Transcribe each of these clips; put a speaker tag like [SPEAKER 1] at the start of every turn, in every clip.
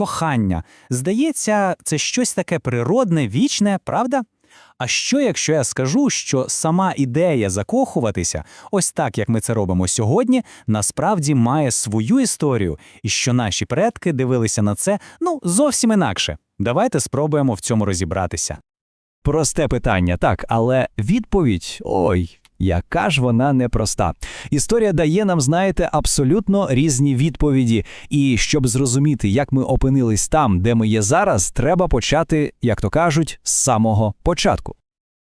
[SPEAKER 1] кохання. Здається, це щось таке природне, вічне, правда? А що, якщо я скажу, що сама ідея закохуватися, ось так як ми це робимо сьогодні, насправді має свою історію, і що наші предки дивилися на це ну зовсім інакше. Давайте спробуємо в цьому розібратися.
[SPEAKER 2] Просте питання, так, але відповідь ой, яка ж вона непроста. Історія дає нам, знаєте, абсолютно різні відповіді. І щоб зрозуміти, як ми опинились там, де ми є зараз, треба почати, як то кажуть, з самого початку.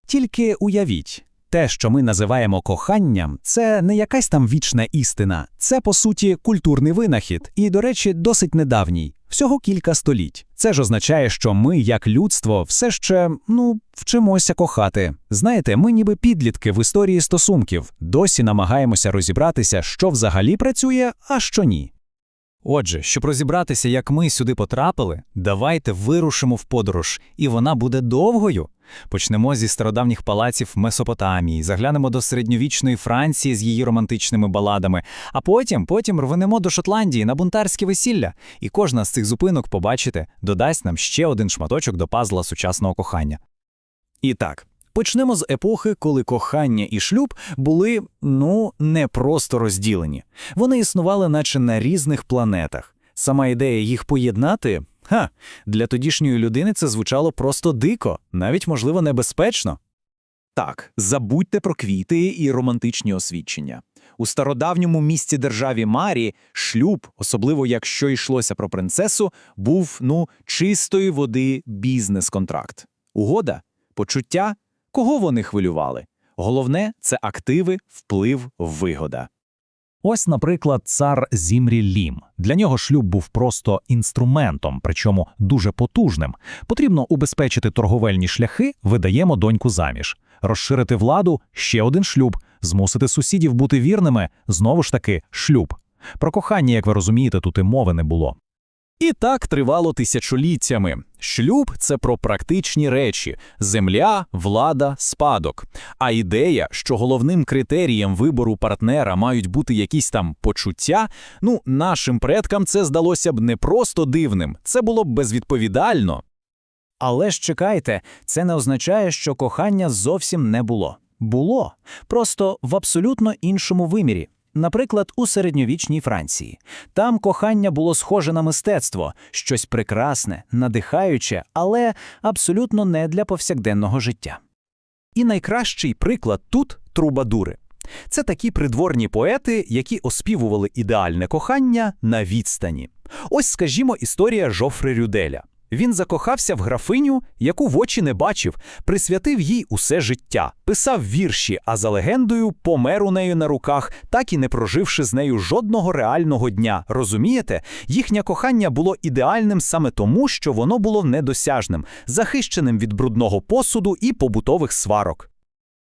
[SPEAKER 1] Тільки уявіть, те, що ми називаємо коханням, це не якась там вічна істина, це по суті культурний винахід, і, до речі, досить недавній, всього кілька століть. Це ж означає, що ми, як людство, все ще ну вчимося кохати. Знаєте, ми ніби підлітки в історії стосунків, досі намагаємося розібратися, що взагалі працює, а що ні. Отже, щоб розібратися, як ми сюди потрапили, давайте вирушимо в подорож, і вона буде довгою. Почнемо зі стародавніх палаців Месопотамії, заглянемо до середньовічної Франції з її романтичними баладами, а потім, потім рванемо до Шотландії на бунтарське весілля. І кожна з цих зупинок, побачите, додасть нам ще один шматочок до пазла сучасного кохання. І так, почнемо з епохи, коли кохання і шлюб були, ну, не просто розділені. Вони існували наче на різних планетах. Сама ідея їх поєднати, ха, для тодішньої людини це звучало просто дико, навіть, можливо, небезпечно.
[SPEAKER 3] Так, забудьте про квіти і романтичні освідчення. У стародавньому місті державі Марі шлюб, особливо якщо йшлося про принцесу, був ну чистої води бізнес-контракт. Угода, почуття, кого вони хвилювали. Головне це активи, вплив, вигода.
[SPEAKER 4] Ось, наприклад, цар Зімрі Лім. Для нього шлюб був просто інструментом, причому дуже потужним. Потрібно убезпечити торговельні шляхи, видаємо доньку заміж, розширити владу ще один шлюб, змусити сусідів бути вірними знову ж таки шлюб. Про кохання, як ви розумієте, тут і мови не було.
[SPEAKER 1] І так тривало тисячоліттями. Шлюб це про практичні речі: земля, влада, спадок. А ідея, що головним критерієм вибору партнера мають бути якісь там почуття, ну, нашим предкам це здалося б не просто дивним, це було б безвідповідально. Але ж чекайте, це не означає, що кохання зовсім не було. Було, просто в абсолютно іншому вимірі. Наприклад, у середньовічній Франції. Там кохання було схоже на мистецтво, щось прекрасне, надихаюче, але абсолютно не для повсякденного життя. І найкращий приклад тут трубадури. Це такі придворні поети, які оспівували ідеальне кохання на відстані. Ось, скажімо, історія Жофри Рюделя. Він закохався в графиню, яку в очі не бачив, присвятив їй усе життя, писав вірші, а за легендою помер у неї на руках, так і не проживши з нею жодного реального дня. Розумієте, їхнє кохання було ідеальним саме тому, що воно було недосяжним, захищеним від брудного посуду і побутових сварок.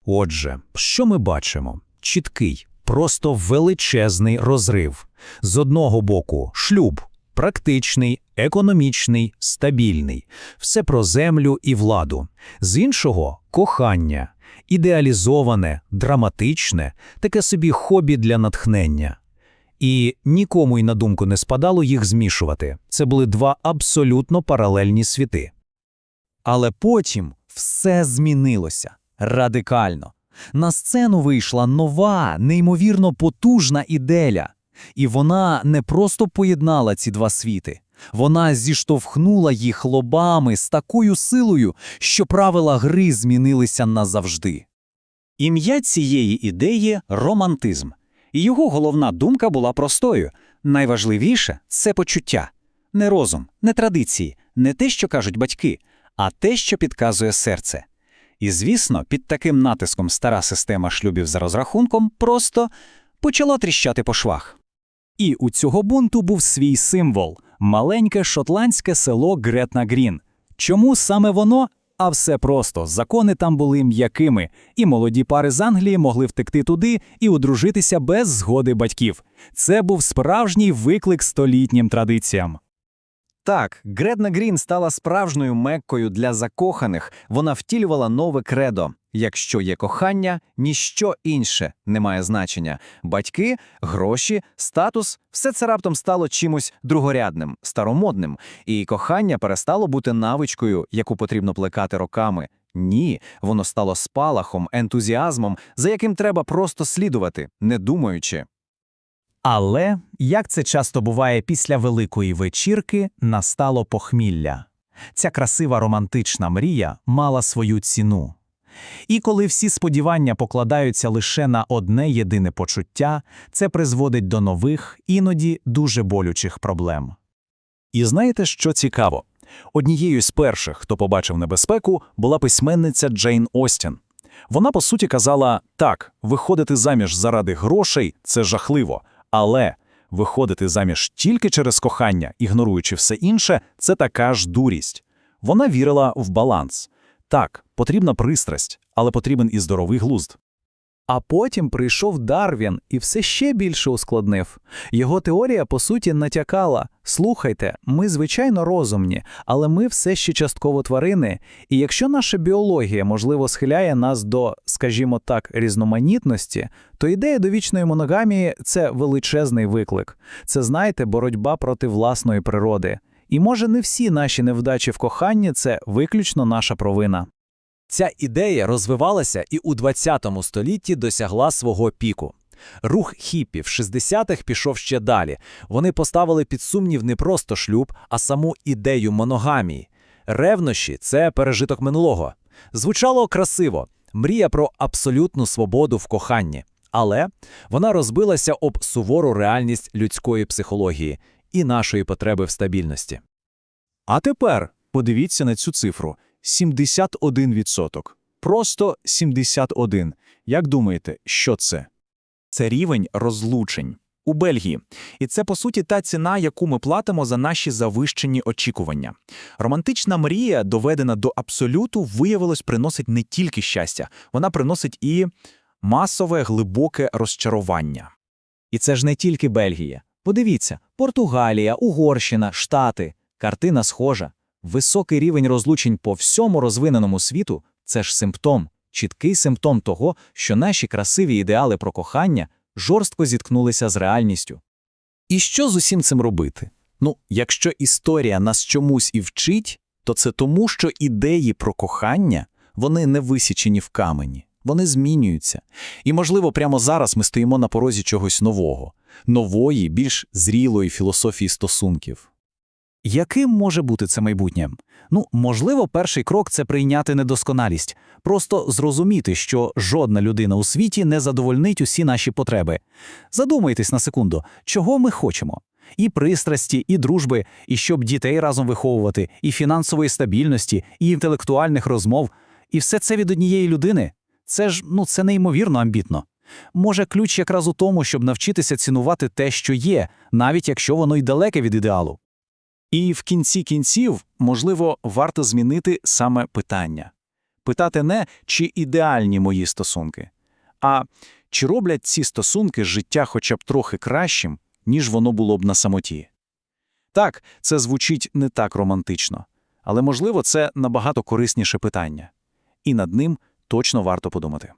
[SPEAKER 4] Отже, що ми бачимо? Чіткий, просто величезний розрив. З одного боку, шлюб. Практичний, економічний, стабільний, все про землю і владу. З іншого кохання, ідеалізоване, драматичне, таке собі хобі для натхнення. І нікому й на думку не спадало їх змішувати. Це були два абсолютно паралельні світи.
[SPEAKER 1] Але потім все змінилося радикально. На сцену вийшла нова, неймовірно потужна ідея. І вона не просто поєднала ці два світи, вона зіштовхнула їх лобами з такою силою, що правила гри змінилися назавжди. Ім'я цієї ідеї романтизм, і його головна думка була простою найважливіше це почуття, не розум, не традиції, не те, що кажуть батьки, а те, що підказує серце. І, звісно, під таким натиском стара система шлюбів за розрахунком просто почала тріщати по швах. І у цього бунту був свій символ маленьке шотландське село Гретна Грін. Чому саме воно? А все просто закони там були м'якими, і молоді пари з Англії могли втекти туди і одружитися без згоди батьків. Це був справжній виклик столітнім традиціям.
[SPEAKER 2] Так, Гредна Грін стала справжньою меккою для закоханих. Вона втілювала нове кредо. Якщо є кохання, ніщо інше не має значення. Батьки, гроші, статус все це раптом стало чимось другорядним, старомодним, і кохання перестало бути навичкою, яку потрібно плекати роками. Ні, воно стало спалахом, ентузіазмом, за яким треба просто слідувати, не думаючи.
[SPEAKER 4] Але, як це часто буває після великої вечірки, настало похмілля. Ця красива романтична мрія мала свою ціну. І коли всі сподівання покладаються лише на одне єдине почуття, це призводить до нових, іноді дуже болючих проблем.
[SPEAKER 1] І знаєте, що цікаво? Однією з перших, хто побачив небезпеку, була письменниця Джейн Остін. Вона, по суті, казала, так, виходити заміж заради грошей – це жахливо, але виходити заміж тільки через кохання, ігноруючи все інше, це така ж дурість. Вона вірила в баланс. Так, потрібна пристрасть, але потрібен і здоровий глузд.
[SPEAKER 2] А потім прийшов Дарвін і все ще більше ускладнив. Його теорія, по суті, натякала: слухайте, ми звичайно розумні, але ми все ще частково тварини. І якщо наша біологія, можливо, схиляє нас до, скажімо так, різноманітності, то ідея довічної моногамії це величезний виклик. Це, знаєте, боротьба проти власної природи. І може не всі наші невдачі в коханні це виключно наша провина.
[SPEAKER 1] Ця ідея розвивалася і у 20 столітті досягла свого піку. Рух хіппі в 60-х пішов ще далі. Вони поставили під сумнів не просто шлюб, а саму ідею моногамії. Ревнощі – це пережиток минулого. Звучало красиво, мрія про абсолютну свободу в коханні. Але вона розбилася об сувору реальність людської психології і нашої потреби в стабільності. А тепер подивіться на цю цифру. 71%. Просто 71. Як думаєте, що це?
[SPEAKER 3] Це рівень розлучень у Бельгії. І це, по суті, та ціна, яку ми платимо за наші завищені очікування. Романтична мрія, доведена до абсолюту, виявилось, приносить не тільки щастя, вона приносить і масове глибоке розчарування.
[SPEAKER 2] І це ж не тільки Бельгія. Подивіться, Португалія, Угорщина, Штати. Картина схожа. Високий рівень розлучень по всьому розвиненому світу це ж симптом, чіткий симптом того, що наші красиві ідеали про кохання жорстко зіткнулися з реальністю.
[SPEAKER 1] І що з усім цим робити? Ну, якщо історія нас чомусь і вчить, то це тому, що ідеї про кохання, вони не висічені в камені, вони змінюються. І, можливо, прямо зараз ми стоїмо на порозі чогось нового, нової, більш зрілої філософії стосунків.
[SPEAKER 2] Яким може бути це майбутнє? Ну, можливо, перший крок це прийняти недосконалість, просто зрозуміти, що жодна людина у світі не задовольнить усі наші потреби. Задумайтесь на секунду, чого ми хочемо. І пристрасті, і дружби, і щоб дітей разом виховувати, і фінансової стабільності, і інтелектуальних розмов. І все це від однієї людини. Це ж ну це неймовірно амбітно. Може, ключ якраз у тому, щоб навчитися цінувати те, що є, навіть якщо воно й далеке від ідеалу.
[SPEAKER 1] І в кінці кінців, можливо, варто змінити саме питання. Питати не, чи ідеальні мої стосунки, а чи роблять ці стосунки життя хоча б трохи кращим, ніж воно було б на самоті. Так, це звучить не так романтично, але, можливо, це набагато корисніше питання. І над ним точно варто подумати.